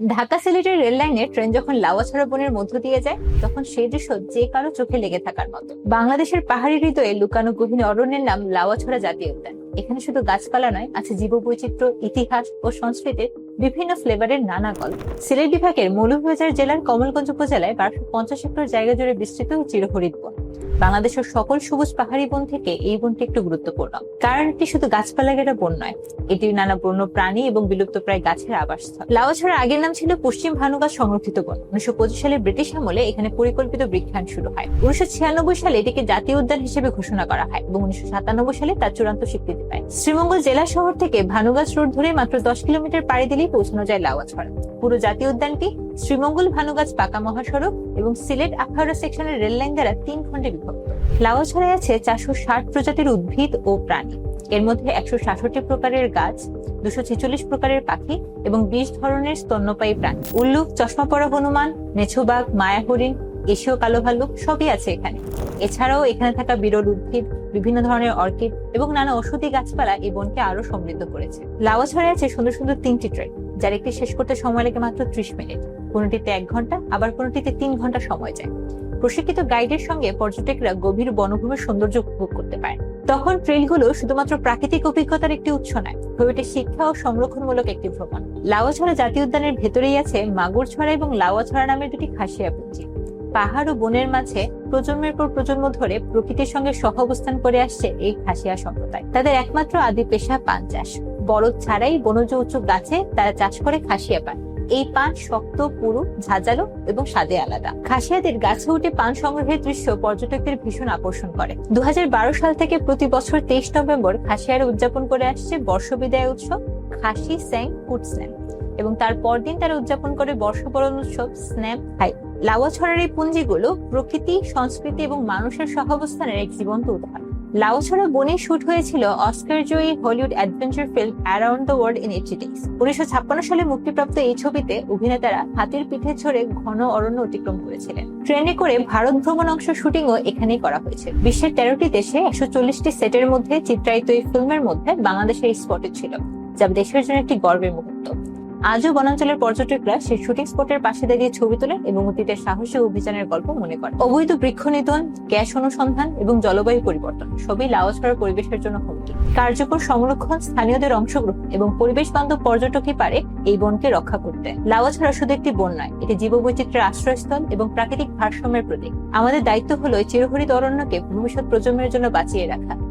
ঢাকা সিলেটের রেল লাইনে ট্রেন যখন লাওয়াছড়া বনের মধ্য দিয়ে যায়, তখন সেই দৃশ্য যে কারও চোখে লেগে থাকার মতো। বাংলাদেশের পাহাড়ি হৃদয়ে লুকানো গহীন অরণ্যের নাম লাওয়াছড়া জাতীয় উদ্যান। এখানে শুধু গাছপালা নয়, আছে জীববৈচিত্র্য, ইতিহাস ও সংস্কৃতির বিভিন্ন ফ্লেভারের নানা গল্প। সিলেট বিভাগের মৌলভীবাজার জেলার কমলগঞ্জ উপজেলায় বারোশো পঞ্চাশ হেক্টর জায়গা জুড়ে বিস্তৃত চিরহরিত বন। বাংলাদেশের সকল সবুজ পাহাড়ি বন থেকে এই বনটি একটু গুরুত্বপূর্ণ। কারণ এটি শুধু গাছপালা ঘেরা বন নয়, এটি নানা বন্য প্রাণী এবং বিলুপ্তপ্রায় গাছের আবাসস্থল। লাওয়াছড়ার আগের নাম ছিল পশ্চিম ভানুগাছ সংরক্ষিত বন। উনিশশো পঁচিশ সালে ব্রিটিশ আমলে এখানে পরিকল্পিত বৃক্ষায়ন শুরু হয়। উনিশশো ছিয়ানব্বই সালে এটিকে জাতীয় উদ্যান হিসেবে ঘোষণা করা হয় এবং উনিশশো সাতানব্বই সালে তার চূড়ান্ত স্বীকৃতি পায়। শ্রীমঙ্গল জেলা শহর থেকে ভানুগাছ রোড ধরে মাত্র দশ কিলোমিটার পাড়ি দিলেই পৌঁছানো যায় লাওয়াছড়া পুরো জাতীয় উদ্যানটি শ্রীমঙ্গল ভানুগাছ পাকা মহাসড়ক এবং সিলেট আখাউড়া সেকশনের রেল লাইন দ্বারা তিন খণ্ডে বিভক্ত। লাওয়াছড়ায় আছে চারশো ষাট প্রজাতির উদ্ভিদ ও প্রাণী। এর মধ্যে একশো সাতষট্টি প্রকারের গাছ, দুশো ছেচল্লিশ প্রকারের পাখি এবং বিশ ধরনের স্তন্যপায়ী প্রাণী। উল্লুক চশমা পরা হনুমান মেছোবাগ মায়া হরিণ এশীয় কালো ভাল্লুক সবই আছে এখানে। এছাড়াও এখানে থাকা বিরল উদ্ভিদ, বিভিন্ন ধরনের অর্কিড এবং নানা ঔষধি গাছপালা এই বনকে আরও সমৃদ্ধ করেছে। লাওয়াছড়ায় আছে সুন্দর সুন্দর তিনটি ট্রেন যার একটি শেষ করতে সময় লাগে মাত্র ত্রিশ মিনিট। কোনটিতে এক ঘণ্টা, আবার কোনোটিতে তিন ঘণ্টা সময় যায়। প্রশিক্ষিত গাইডের সঙ্গে পর্যটকরা গভীর বনভূমির সৌন্দর্য উপভোগ করতে পারেন তখন ট্রেলগুলো শুধুমাত্র প্রাকৃতিক অভিজ্ঞতার একটি উৎস নয় ওঠে শিক্ষা ও সংরক্ষণমূলক একটি ভ্রমণ। লাওয়াছড়া জাতীয় উদ্যানের ভেতরেই আছে মাগুরছড়া এবং লাওয়াছড়া নামের দুটি খাসিয়া পুঞ্জি পাহাড় ও বনের মাঝে প্রজন্মের পর প্রজন্ম ধরে প্রকৃতির সঙ্গে সহ অবস্থান করে আসছে এই খাসিয়া সম্প্রদায়। তাদের একমাত্র আদি পেশা পান চাষ। বরফ ছাড়াই বনজ উঁচু গাছে তারা চাষ করে খাসিয়া পান এই পান শক্ত, পুরু, ঝাঁঝালো এবং স্বাদে আলাদা। খাসিয়াদের গাছে উঠে পান সংগ্রহের দৃশ্য পর্যটকদের ভীষণ আকর্ষণ করে। দুহাজার বারো সাল থেকে প্রতি বছর তেইশ নভেম্বর খাসিয়ারে উদযাপন করে আসছে বর্ষবিদায় উৎসব, খাসি স্যাং স্ন্যাম এবং তার পরদিন তারা উদযাপন করে বর্ষবরণ উৎসব স্ন্যাম হাই। লাওয়াছড়ার এই পুঞ্জিগুলো প্রকৃতি, সংস্কৃতি এবং মানুষের সহাবস্থানের এক জীবন্ত উদাহরণ। লাওছড়া বনে শুট হয়েছিল Oscar Joyee Hollywood adventure film around the world in eighty days. উনিশশো ছাপ্পান্ন সালে মুক্তিপ্রাপ্ত এই ছবিতে অভিনেতারা হাতির পিঠে চড়ে ঘন অরণ্য অতিক্রম করেছিলেন। ট্রেনে করে ভারত ভ্রমণ অংশ শুটিংও এখানেই করা হয়েছে। বিশ্বের তেরোটি দেশে একশো চল্লিশটি সেটের মধ্যে চিত্রায়িত এই ফিল্মের মধ্যে বাংলাদেশের স্পটে ছিল, যা দেশের জন্য একটি গর্বের মুহূর্ত। আজও বনাঞ্চলের পর্যটকরা সেই শুটিং স্পটের পাশে দাঁড়িয়ে ছবি তোলেন এবং অতীতের সাহসী অভিযানের গল্প মনে করেন। অবৈধ বৃক্ষ নিধন, গ্যাস অনুসন্ধান এবং জলবায়ু পরিবর্তন সবই লাওয়াছড়ার পরিবেশের জন্য হুমকি। কার্যকর সংরক্ষণ, স্থানীয়দের অংশগ্রহণ এবং পরিবেশ বান্ধব পর্যটকই পারে এই বনকে রক্ষা করতে। লাওয়াছড়া শুধু একটি বন নয়, এটি জীববৈচিত্র্যের আশ্রয়স্থল এবং প্রাকৃতিক ভারসাম্যের প্রতীক। আমাদের দায়িত্ব হলো চিরহরিত অরণ্যকে ভবিষ্যৎ প্রজন্মের জন্য বাঁচিয়ে রাখা।